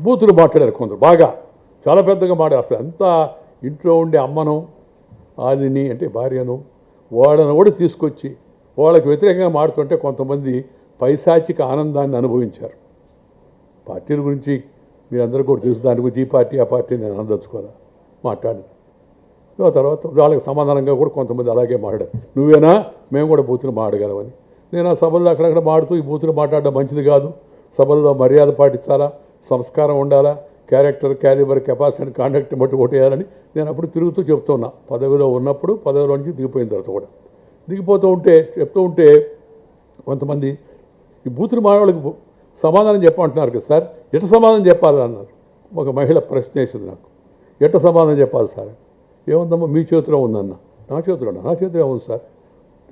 బూతులు మాట్లాడారు కొందరు. బాగా చాలా పెద్దగా మాట్లాడారు. అసలు ఎంత ఇంట్లో ఉండే అమ్మను ఆదిని అంటే భార్యను వాళ్ళను కూడా తీసుకొచ్చి వాళ్ళకి వ్యతిరేకంగా మాడుతుంటే కొంతమంది పైశాచిక ఆనందాన్ని అనుభవించారు. పార్టీల గురించి మీరందరూ కూడా తెలుసు. దాని గురించి ఈ పార్టీ ఆ పార్టీ నేను అందలుచుకోవాలా మాట్లాడి తర్వాత వాళ్ళకి సమాధానంగా కూడా కొంతమంది అలాగే మాట్లాడారు. నువ్వేనా? మేము కూడా బూతులు మాడగలమని నేను ఆ సభల్లో అక్కడక్కడ మాడుతూ ఈ బూతులు మాట్లాడడం మంచిది కాదు. సభల్లో మర్యాద పాటించాలా? సంస్కారం ఉండాలా? క్యారెక్టర్ క్యాలిబర్ కెపాసిటీ కాండక్ట్ బట్టి ఓటేయాలని నేను అప్పుడు తిరుగుతూ చెప్తున్నా. పదవిలో ఉన్నప్పుడు పదవిలో నుంచి దిగిపోయిన తర్వాత కూడా. దిగిపోతూ ఉంటే చెప్తూ ఉంటే కొంతమంది ఈ బూతులు మానవాళ్ళకి సమాధానం చెప్పమంటున్నారు కదా సార్. ఎట సమాధానం చెప్పాలి అన్నారు. ఒక మహిళ ప్రశ్న వేసింది నాకు. ఎట సమాధానం చెప్పాలి సార్? ఏముందమ్మా మీ చేతిలో ఉందన్న. నా చేతిలో నా చేతిలో ఉంది సార్.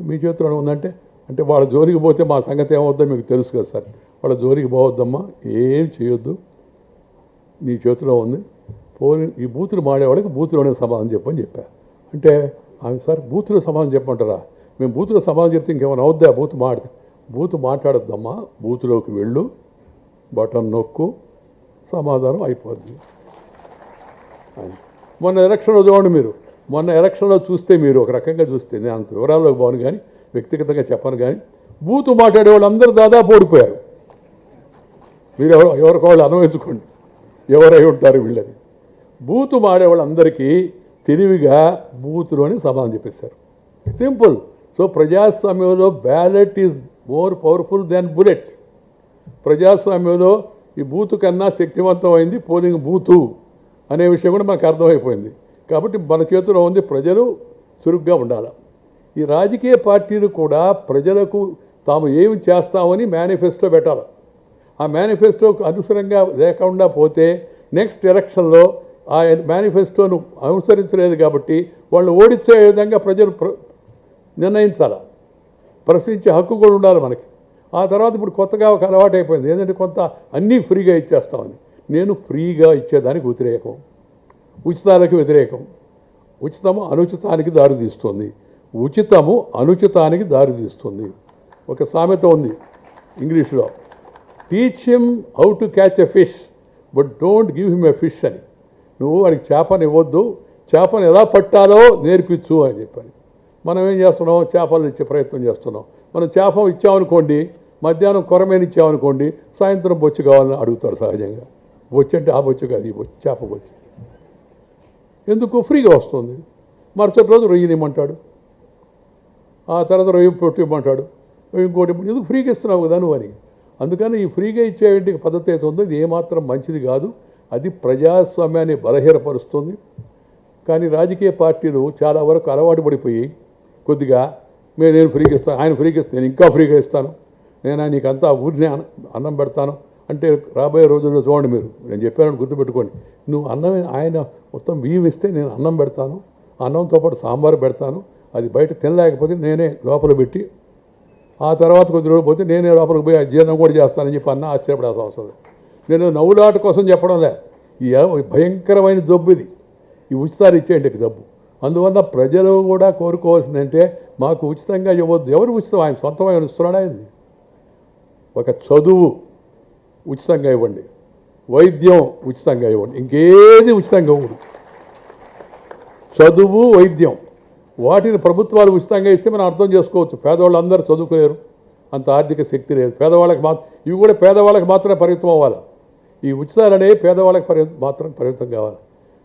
మీ చేతిలో ఉందంటే? అంటే వాళ్ళ జోలికి పోతే మా సంగతి ఏమవుద్దో మీకు తెలుసు కదా సార్. వాళ్ళ జోలికి పోవద్దమ్మా. ఏం చేయొద్దు. నీ చేతిలో ఉంది. పోని ఈ బూతులు మాడేవాడికి బూతులోనే సమాధానం చెప్పని చెప్పా. అంటే ఆమె సార్ బూతులు సమాధానం చెప్పమంటారా? మేము బూతులు సమాధానం చెప్తే ఇంకేమైనా అవుద్దా? Booth మాడితే booth మాట్లాడద్దమ్మా. బూతులోకి వెళ్ళు. బటన్ నొక్కు. సమాధానం అయిపోద్ది. మొన్న ఎలక్షన్లో చూడండి మీరు. మొన్న ఎలక్షన్లో చూస్తే మీరు ఒక రకంగా చూస్తే నేను అంత వివరాల్లోకి పోను కానీ వ్యక్తిగతంగా చెప్పను కానీ బూతు మాట్లాడే వాళ్ళు అందరూ దాదాపు ఓడిపోయారు. మీరు ఎవరు ఎవరికి వాళ్ళు అనుభవించుకోండి. ఎవరై ఉంటారు వీళ్ళని? బూతు మాడే వాళ్ళందరికీ తెలివిగా అని సమాధానం చెప్పేశారు. సింపుల్. సో ప్రజాస్వామ్యంలో ballot is more powerful than bullet. ప్రజాస్వామ్యంలో ఈ బూతు కన్నా శక్తివంతమైంది పోలింగ్ బూతు అనే విషయం కూడా మనకు అర్థమైపోయింది. కాబట్టి మన చేతిలో ఉంది ప్రజలు చురుగ్గా ఉండాలి. ఈ రాజకీయ పార్టీలు కూడా ప్రజలకు తాము ఏమి చేస్తామని మేనిఫెస్టో పెట్టాలి. ఆ మేనిఫెస్టోకు అనుసరంగా లేకుండా పోతే నెక్స్ట్ ఎలక్షన్లో ఆ మేనిఫెస్టోను అనుసరించలేదు కాబట్టి వాళ్ళు ఓడించే విధంగా ప్రజలు ప్ర- నిర్ణయించాలి? ప్రశ్నించే హక్కు కూడా ఉండాలి మనకి. ఆ తర్వాత ఇప్పుడు కొత్తగా ఒక అలవాటు అయిపోయింది. ఏంటంటే కొంత అన్నీ ఫ్రీగా ఇచ్చేస్తామని. నేను ఫ్రీగా ఇచ్చేదానికి వ్యతిరేకం. ఉచితాలకు వ్యతిరేకం. ఉచితము అనుచితానికి దారితీస్తుంది ఉచితము అనుచితానికి దారితీస్తుంది ఒక సామెత ఉంది ఇంగ్లీష్లో. Teach him how to catch a fish but don't give him a fish అని. నువ్వు వాడికి చేపని ఇవ్వద్దు చేపను ఎలా పట్టాలో నేర్పించు అని చెప్పాను మనం ఏం చేస్తున్నాం? చేపలు ఇచ్చే ప్రయత్నం చేస్తున్నాం. మనం చేప ఇచ్చామనుకోండి మధ్యాహ్నం కొరమైన ఇచ్చామనుకోండి సాయంత్రం బొచ్చు కావాలని అడుగుతారు సహజంగా. బొచ్చు అంటే ఆ బొచ్చు కాదు ఈ బొచ్చు చేప బొచ్చు. ఎందుకు? ఫ్రీగా వస్తుంది. మరుసటి రోజు రొయ్యనిమ్మంటాడు ఆ తర్వాత రొయ్య పొట్టు ఇమ్మంటాడు. ఇంకోటి ఎందుకు? ఫ్రీగా ఇస్తున్నావు కదా నువ్వు అని. అందుకని ఈ ఫ్రీగా ఇచ్చే పద్ధతి అయితే ఉందో ఇది ఏమాత్రం మంచిది కాదు. అది ప్రజాస్వామ్యాన్ని బలహీనపరుస్తుంది. కానీ రాజకీయ పార్టీలు చాలా వరకు అలవాటు పడిపోయి కొద్దిగా మేము నేను ఫ్రీగా ఇస్తాను ఆయన ఫ్రీగా ఇస్తాను నేను ఇంకా ఫ్రీగా ఇస్తాను. నేను నీకు అంతా ఊరినే అన్నం పెడతాను. అంటే రాబోయే రోజుల్లో చూడండి మీరు నేను చెప్పాను గుర్తుపెట్టుకోండి. నువ్వు అన్నం ఆయన మొత్తం బియ్యం ఇస్తే నేను అన్నం పెడతాను. అన్నంతో పాటు సాంబార్ పెడతాను. అది బయట తినలేకపోతే నేనే లోపల పెట్టి ఆ తర్వాత కొద్ది రోజులు పోతే నేనే లోపలికి పోయి జీర్ణం కూడా చేస్తానని చెప్పి అన్న ఆశ్చర్యపడాల్సిన అవసరం నేను నవ్వులాట కోసం చెప్పడం లే ఈ భయంకరమైన జబ్బు ఇది. ఈ ఉచితాలు ఇచ్చేయండి జబ్బు. అందువల్ల ప్రజలు కూడా కోరుకోవాల్సిందంటే మాకు ఉచితంగా ఇవ్వద్దు ఎవరు ఉచితం? ఆయన సొంతమైన ఇస్తున్నాడు ఆయన ఒక చదువు ఉచితంగా ఇవ్వండి. వైద్యం ఉచితంగా ఇవ్వండి. ఇంకేది ఉచితంగా ఇవ్వండి చదువు వైద్యం. వాటిని ప్రభుత్వాలు ఉచితంగా ఇస్తే మనం అర్థం చేసుకోవచ్చు. పేదవాళ్ళు అందరూ చదువుకోలేరు అంత ఆర్థిక శక్తి లేదు. పేదవాళ్ళకి మాత్రం ఇవి కూడా పేదవాళ్ళకి మాత్రమే పరిమితం అవ్వాలి. ఈ ఉచితాలు అనేవి పేదవాళ్ళకి పరి మాత్రం పరిమితం కావాలి.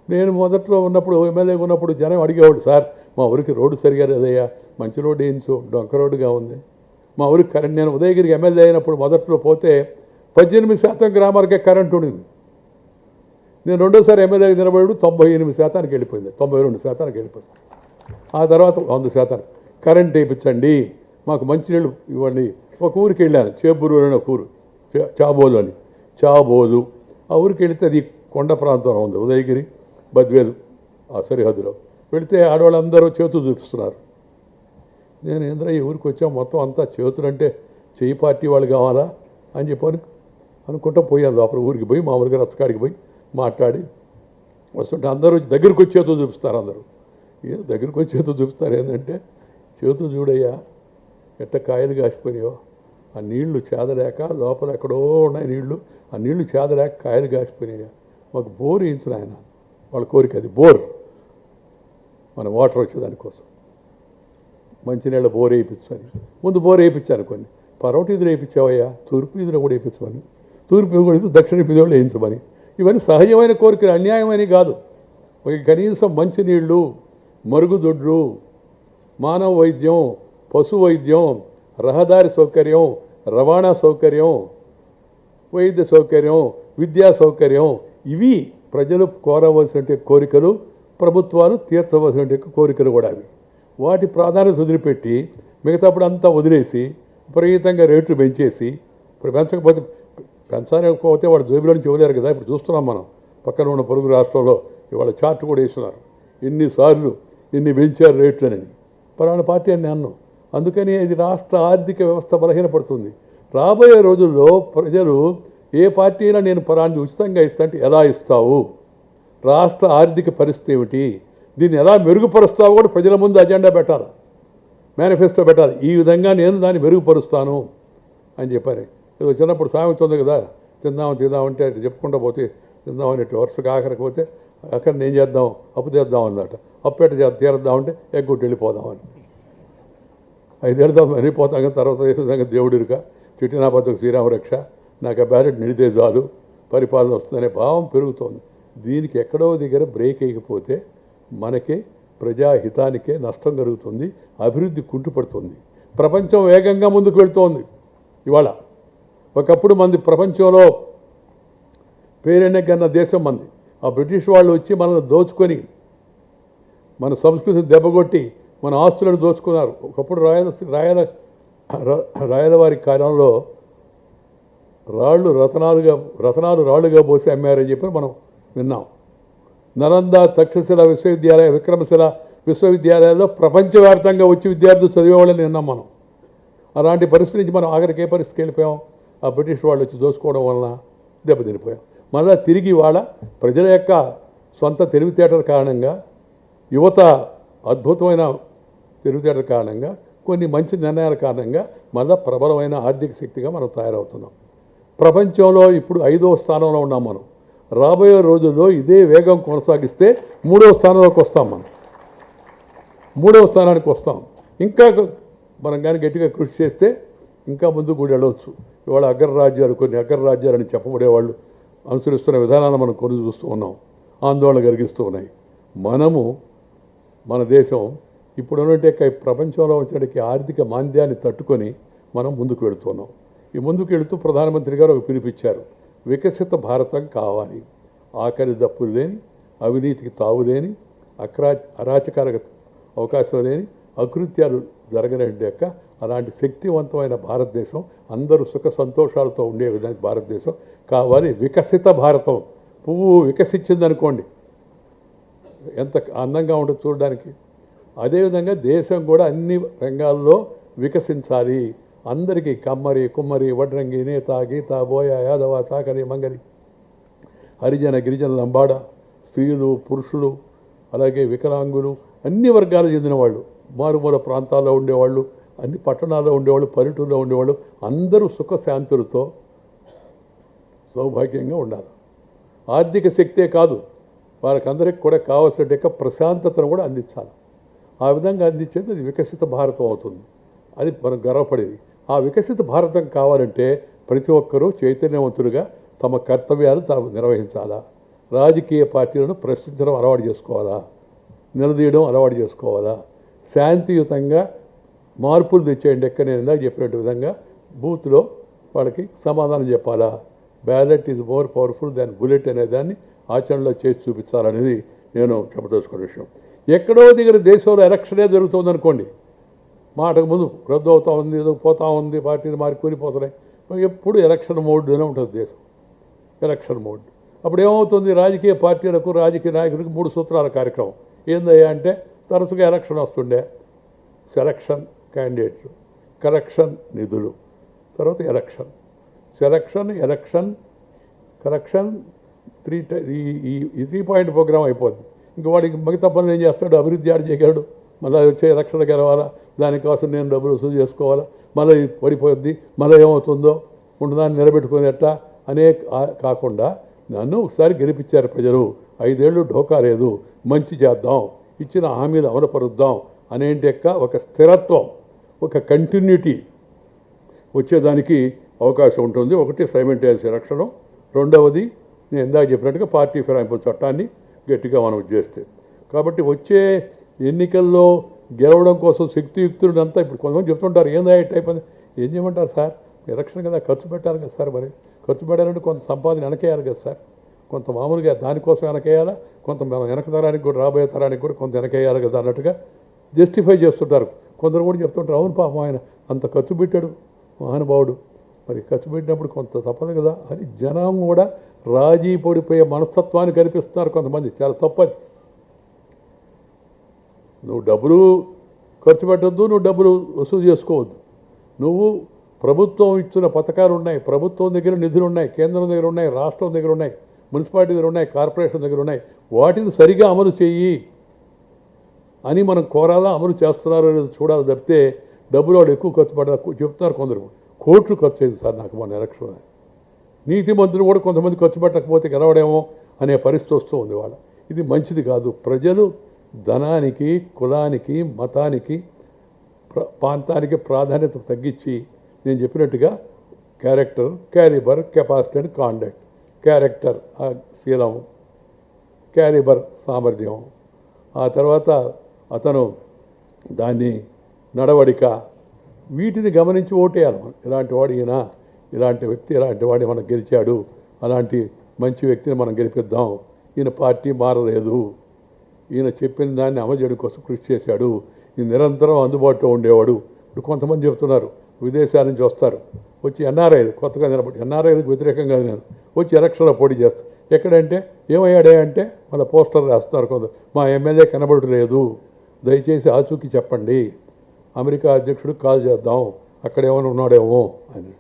నేను మొదట్లో ఉన్నప్పుడు ఎమ్మెల్యే ఉన్నప్పుడు జనం అడిగేవాడు సార్ మా ఊరికి రోడ్డు సరిగా లేదయ్యా. మంచి రోడ్డు వేయించు. డొంక రోడ్డుగా ఉంది. మా ఊరికి కరెంట్ నేను ఉదయగిరికి ఎమ్మెల్యే అయినప్పుడు మొదట్లో పోతే పద్దెనిమిది శాతం గ్రామాలకే కరెంట్ ఉండింది. నేను రెండోసారి ఎమ్మెల్యే నిలబడి తొంభై ఎనిమిది శాతానికి వెళ్ళిపోయింది. తొంభై రెండు శాతానికి వెళ్ళిపోయింది. ఆ తర్వాత వంద శాతం కరెంట్ వేయించండి మాకు మంచినీళ్ళు ఇవ్వండి. ఒక ఊరికి వెళ్ళాను చేబూరు అని ఒక ఊరు చాబోలు అని. చాబోలు. ఆ ఊరికి వెళితే అది కొండ ప్రాంతంలో ఉంది ఉదయగిరి బద్వేలు ఆ సరిహద్దులో. వెళితే ఆడవాళ్ళందరూ చేతులు చూపిస్తున్నారు. నేను ఇంద్ర ఈ ఊరికి వచ్చాం మొత్తం అంతా చేతులు అంటే చెయ్యి పార్టీ వాళ్ళు కావాలా అని చెప్పని. అనుకుంటా పోయాను లోపల ఊరికి పోయి మామూలుగా రచ్చకాడికి పోయి మాట్లాడి వస్తుంటే అందరూ దగ్గరికి వచ్చి చేతులు చూపిస్తారు అందరూ. ఏ దగ్గరికి వచ్చి చేతులు చూపిస్తారు ఏంటంటే చేతులు చూడయ్యా ఎట్ట కాయలు కాసిపోయాయో ఆ నీళ్ళు చేదలేక లోపల ఎక్కడో ఉన్నాయి నీళ్ళు. ఆ నీళ్ళు చేదలేక కాయలు కాసిపోయినాయి. మాకు బోర్ వేయించిన ఆయన వాళ్ళ కోరిక అది బోర్. మన వాటర్ వచ్చేదానికోసం మంచినీళ్ళ బోర్ వేయించని ముందు బోర్ వేయించాను కొన్ని పరవటి ఇదిలో వేయించావయ్యా తూర్పు ఇదిలో కూడా వేయించమని తూర్పు కూడా దక్షిణ ఇదిలో వేయించమని. ఇవన్నీ సహజమైన కోరికలు అన్యాయమని కాదు. ఒక కనీసం మంచినీళ్ళు మరుగుదొడ్లు మానవ వైద్యం పశు వైద్యం రహదారి సౌకర్యం రవాణా సౌకర్యం వైద్య సౌకర్యం విద్యా సౌకర్యం ఇవి ప్రజలు కోరవలసిన కోరికలు ప్రభుత్వాలు తీర్చవలసిన కోరికలు కూడా అవి. వాటి ప్రాధాన్యత వదిలిపెట్టి మిగతాప్పుడు అంతా వదిలేసి విపరీతంగా రేట్లు పెంచేసి ఇప్పుడు పెంచకపోతే పెంచకపోతే వాడు జేబులో నుంచి ఇవ్వలేరు కదా ఇప్పుడు చూస్తున్నాం మనం. పక్కన ఉన్న పొరుగు రాష్ట్రంలో ఇవాళ చార్ట్ కూడా వేస్తున్నారు. ఎన్నిసార్లు ఇన్ని పెంచారు రేట్లని. పలానా పార్టీ అని అన్నాను. అందుకని ఇది రాష్ట్ర ఆర్థిక వ్యవస్థ బలహీనపడుతుంది. రాబోయే రోజుల్లో ప్రజలు ఏ పార్టీ అయినా నేను పలాన్ని ఉచితంగా ఇస్తా అంటే ఎలా ఇస్తావు? రాష్ట్ర ఆర్థిక పరిస్థితి ఏమిటి? దీన్ని ఎలా మెరుగుపరుస్తావో కూడా ప్రజల ముందు అజెండా పెట్టాలి. మేనిఫెస్టో పెట్టాలి. ఈ విధంగా నేను దాన్ని మెరుగుపరుస్తాను అని చెప్పారు. ఏదో చిన్నప్పుడు సామెత ఉంది కదా తిందాం తిందామంటే అటు చెప్పుకుంటూ పోతే తిందామని ఇట్లా వరుసగా ఆఖరికి పోతే అక్కడ నేను చేద్దాం అప్పు తీద్దాం అన్నట అప్పేట ఎట్ట చేద్దాం తీరద్దామంటే ఎగ్గొట్టి వెళ్ళిపోదామని. ఐదేళ్ళతో వెళ్ళిపోతాం కానీ తర్వాత ఏ విధంగా దేవుడిరుక చిట్టినా శ్రీరామరక్ష నాకు ఆ బ్యాలెట్ నిడితే చాలు. పరిపాలన వస్తుందనే భావం పెరుగుతోంది. దీనికి ఎక్కడో దగ్గర బ్రేక్ అయిపోతే మనకి ప్రజాహితానికే నష్టం కలుగుతుంది. అభివృద్ధి కుంటుపడుతుంది. ప్రపంచం వేగంగా ముందుకు వెళుతోంది. ఇవాళ ఒకప్పుడు మంది ప్రపంచంలో పేరెన్నెగ్గన్న దేశం మంది. ఆ బ్రిటిష్ వాళ్ళు వచ్చి మనల్ని దోచుకొని మన సంస్కృతిని దెబ్బగొట్టి మన ఆస్తులను దోచుకున్నారు. ఒకప్పుడు రాయల రాయల రాయలవారి కాలంలో రాళ్ళు రతనాలుగా రతనాలు రాళ్ళుగా పోసి అమ్మారని చెప్పి మనం విన్నాం. నలంద తక్షశిల విశ్వవిద్యాలయ విక్రమశిల విశ్వవిద్యాలయాల్లో ప్రపంచవ్యాప్తంగా వచ్చి విద్యార్థులు చదివేవాళ్ళని విన్నాం మనం. అలాంటి పరిస్థితి నుంచి మనం ఆఖరికి ఏ పరిస్థితికి వెళ్ళిపోయాం? ఆ బ్రిటిష్ వాళ్ళు వచ్చి దోసుకోవడం వలన దెబ్బతినిపోయాం. మళ్ళా తిరిగి వాళ్ళ ప్రజల యొక్క సొంత తెలివితేటల కారణంగా యువత అద్భుతమైన తెలివితేటల కారణంగా కొన్ని మంచి నిర్ణయాల కారణంగా మళ్ళా ప్రబలమైన ఆర్థిక శక్తిగా మనం తయారవుతున్నాం. ప్రపంచంలో ఇప్పుడు ఐదవ స్థానంలో ఉన్నాం మనం. రాబోయే రోజుల్లో ఇదే వేగం కొనసాగిస్తే మూడవ స్థానంలోకి వస్తాం మనం. మూడవ స్థానానికి వస్తాం. ఇంకా మనం కానీ గట్టిగా కృషి చేస్తే ఇంకా ముందు కూడా వెళ్ళవచ్చు. ఇవాళ అగ్రరాజ్యాలు కొన్ని అగ్రరాజ్యాలని చెప్పబడేవాళ్ళు అనుసరిస్తున్న విధానాన్ని మనం కొని చూస్తూ ఉన్నాం. ఆందోళన కలిగిస్తూ ఉన్నాయి. మనము మన దేశం ఇప్పుడు ఉన్నట్టే ప్రపంచంలో వచ్చేటికి ఆర్థిక మాంద్యాన్ని తట్టుకొని మనం ముందుకు వెళుతున్నాం ఈ ముందుకు వెళుతూ ప్రధానమంత్రి గారు ఒక పిలిపిచ్చారు వికసిత భారతం కావాలి. ఆకలి దప్పులు లేని అవినీతికి తావు లేని అక్రా అరాచకాలకు అవకాశం లేని అకృత్యాలు జరగలేని యొక్క అలాంటి శక్తివంతమైన భారతదేశం అందరూ సుఖ సంతోషాలతో ఉండే విధంగా భారతదేశం. కావాలి వికసిత భారతం. పువ్వు వికసించిందనుకోండి. ఎంత అందంగా ఉంటుంది చూడడానికి. అదేవిధంగా దేశం కూడా అన్ని రంగాల్లో వికసించాలి. అందరికీ కమ్మరి కుమ్మరి వడ్రంగి నేత గీత బోయ యాదవ తాకరి మంగలి. హరిజన గిరిజన లంబాడ స్త్రీలు పురుషులు అలాగే వికలాంగులు అన్ని వర్గాలు చెందిన వాళ్ళు మారుమూల ప్రాంతాల్లో ఉండేవాళ్ళు అన్ని పట్టణాల్లో ఉండేవాళ్ళు పల్లెటూరులో ఉండేవాళ్ళు అందరూ సుఖశాంతులతో సౌభాగ్యంగా ఉండాలి. ఆర్థిక శక్తే కాదు వారికందరికి కూడా కావాల్సిన యొక్క ప్రశాంతతను కూడా అందించాలి. ఆ విధంగా అందించేది అది వికసిత భారతం అవుతుంది. అది మనం గర్వపడేది. ఆ వికసిత భారతం కావాలంటే ప్రతి ఒక్కరూ చైతన్యవంతులుగా తమ కర్తవ్యాలు తాము నిర్వహించాలా? రాజకీయ పార్టీలను ప్రశ్నించడం అలవాటు చేసుకోవాలా? నిలదీయడం అలవాటు చేసుకోవాలా? శాంతియుతంగా మార్పులు తెచ్చేయండి ఎక్కడ నేను ఇందాక చెప్పినట్టు విధంగా బూత్లో వాళ్ళకి సమాధానం చెప్పాలా? Ballot is more powerful than bullet అనే దాన్ని ఆచరణలో చేసి చూపించాలనేది నేను చెప్పదలుచుకున్న విషయం. ఎక్కడో దగ్గర దేశంలో ఎలక్షనే జరుగుతుంది అనుకోండి మాటకు ముందు రద్దు అవుతా ఉంది ఏదో పోతా ఉంది పార్టీలు మారి కూలిపోతున్నాయి ఎప్పుడు ఎలక్షన్ మోడ్లోనే ఉంటుంది దేశం. Election mode. అప్పుడు ఏమవుతుంది? రాజకీయ పార్టీలకు రాజకీయ నాయకులకు మూడు సూత్రాల కార్యక్రమం. ఏందయ్యా అంటే తరచుగా ఎలక్షన్ వస్తుండే. సెలక్షన్ క్యాండిడేట్లు కరెక్షన్ నిధులు. తర్వాత election. Selection election correction three ఈ ఈ త్రీ పాయింట్ ప్రోగ్రామ్ అయిపోద్ది. ఇంక వాడికి మిగతా పనులు ఏం చేస్తాడు? అభివృద్ధి ఆడు చేయగలడు. మళ్ళీ వచ్చే ఎలక్షన్ గెలవాలా? దానికోసం నేను డబ్బులు వసూలు చేసుకోవాలా? మళ్ళీ పడిపోద్ది. మళ్ళీ ఏమవుతుందో? ఉండదాన్ని నిలబెట్టుకుని ఎట్లా? అనే కాకుండా నన్ను ఒకసారి గెలిపించారు ప్రజలు. ఐదేళ్ళు ఢోకా లేదు. మంచి చేద్దాం. ఇచ్చిన హామీలు అమలుపరుద్దాం అనేటి యొక్క ఒక స్థిరత్వం. ఒక కంటిన్యూటీ వచ్చేదానికి అవకాశం ఉంటుంది. ఒకటి సైమెంటేనియస్ రక్షణ రెండవది నేను ఇందాక చెప్పినట్టుగా పార్టీ ఫిరాయింపు చట్టాన్ని గట్టిగా మనం చేస్తే. కాబట్టి వచ్చే ఎన్నికల్లో గెలవడం కోసం శక్తియుక్తుడు అంతా ఇప్పుడు కొంతమంది చెప్తుంటారు ఏందా ఈ టైప్ అని? ఏం చేయమంటారు సార్? ఎలక్షన్ కదా ఖర్చు పెట్టాలి కదా సార్ మరి. ఖర్చు పెట్టాలంటే కొంత సంపాదన వెనకేయాలి కదా సార్. కొంత మామూలుగా దానికోసం వెనకేయాలా? కొంత మనం వెనక తరానికి కూడా రాబోయే తరానికి కూడా కొంత వెనకేయాలి కదా అన్నట్టుగా జస్టిఫై చేస్తుంటారు. కొందరు కూడా చెప్తుంటారు అవును పాపం ఆయన అంత ఖర్చు పెట్టాడు మహానుభావుడు. మరి ఖర్చు పెట్టినప్పుడు కొంత తప్పదు కదా? అని జనం కూడా రాజీ పడిపోయే మనస్తత్వాన్ని కనిపిస్తున్నారు కొంతమంది. చాలా తప్పది. నువ్వు డబ్బులు ఖర్చు పెట్టద్దు నువ్వు డబ్బులు వసూలు చేసుకోవద్దు. నువ్వు ప్రభుత్వం ఇచ్చిన పథకాలు ఉన్నాయి. ప్రభుత్వం దగ్గర నిధులు ఉన్నాయి. కేంద్రం దగ్గర ఉన్నాయి రాష్ట్రం దగ్గర ఉన్నాయి మున్సిపాలిటీ దగ్గర ఉన్నాయి కార్పొరేషన్ దగ్గర ఉన్నాయి. వాటిని సరిగా అమలు చెయ్యి. అని మనం కోరాలా అమలు చేస్తున్నారో అనేది చూడాలి తప్పితే డబ్బులు వాడు ఎక్కువ ఖర్చు పడాలి చెప్తున్నారు కొందరు. కోట్లు ఖర్చు అయింది సార్ నాకు మన ఎలక్షన్ నీతి మంత్రులు కూడా కొంతమంది ఖర్చు పెట్టకపోతే గెలవడేమో అనే పరిస్థితి వస్తూ ఉంది వాళ్ళ. ఇది మంచిది కాదు. ప్రజలు ధనానికి కులానికి మతానికి ప్రాంతానికి ప్రాధాన్యత తగ్గించి నేను చెప్పినట్టుగా character calibre capacity and conduct. Character Seelam calibre సామర్థ్యం. ఆ తర్వాత అతను దాన్ని నడవడిక వీటిని గమనించి ఓటేయాలి మనం. ఇలాంటి వాడు ఈయన ఇలాంటి వ్యక్తి ఇలాంటి వాడిని మనం గెలిచాడు అలాంటి మంచి వ్యక్తిని మనం గెలిపిద్దాం. ఈయన పార్టీ మారలేదు. ఈయన చెప్పిన దాన్ని అమలు చేయడం కోసం కృషి చేశాడు. ఈ నిరంతరం అందుబాటులో ఉండేవాడు. ఇప్పుడు కొంతమంది చెప్తున్నారు విదేశాల నుంచి వస్తారు. వచ్చి ఎన్ఆర్ఐలు కొత్తగా నిలబడి ఎన్ఆర్ఐలకు వ్యతిరేకంగా నేను వచ్చి ఎలక్షన్లో పోటీ చేస్తారు ఎక్కడంటే ఏమయ్యాడే అంటే మన పోస్టర్ రాస్తున్నారు కొందరు. మా ఎమ్మెల్యే కనబడలేదు. దయచేసి ఆచూకీ చెప్పండి. అమెరికా అధ్యక్షుడు కాల్ చేద్దాం. అక్కడ ఏమైనా ఉన్నాడేమో అని.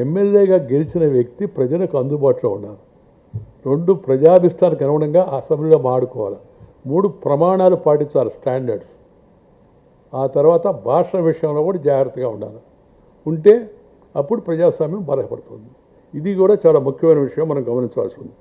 ఎమ్మెల్యేగా గెలిచిన వ్యక్తి ప్రజలకు అందుబాటులో ఉండాలి. రెండు ప్రజాభిష్టానికి అనుగుణంగా అసెంబ్లీలో మాడుకోవాలి. మూడు ప్రమాణాలు పాటించాలి స్టాండర్డ్స్. ఆ తర్వాత భాష విషయంలో కూడా జాగ్రత్తగా ఉండాలి. ఉంటే అప్పుడు ప్రజాస్వామ్యం బలపడుతుంది ఇది కూడా చాలా ముఖ్యమైన విషయం మనం గమనించాల్సి ఉంది.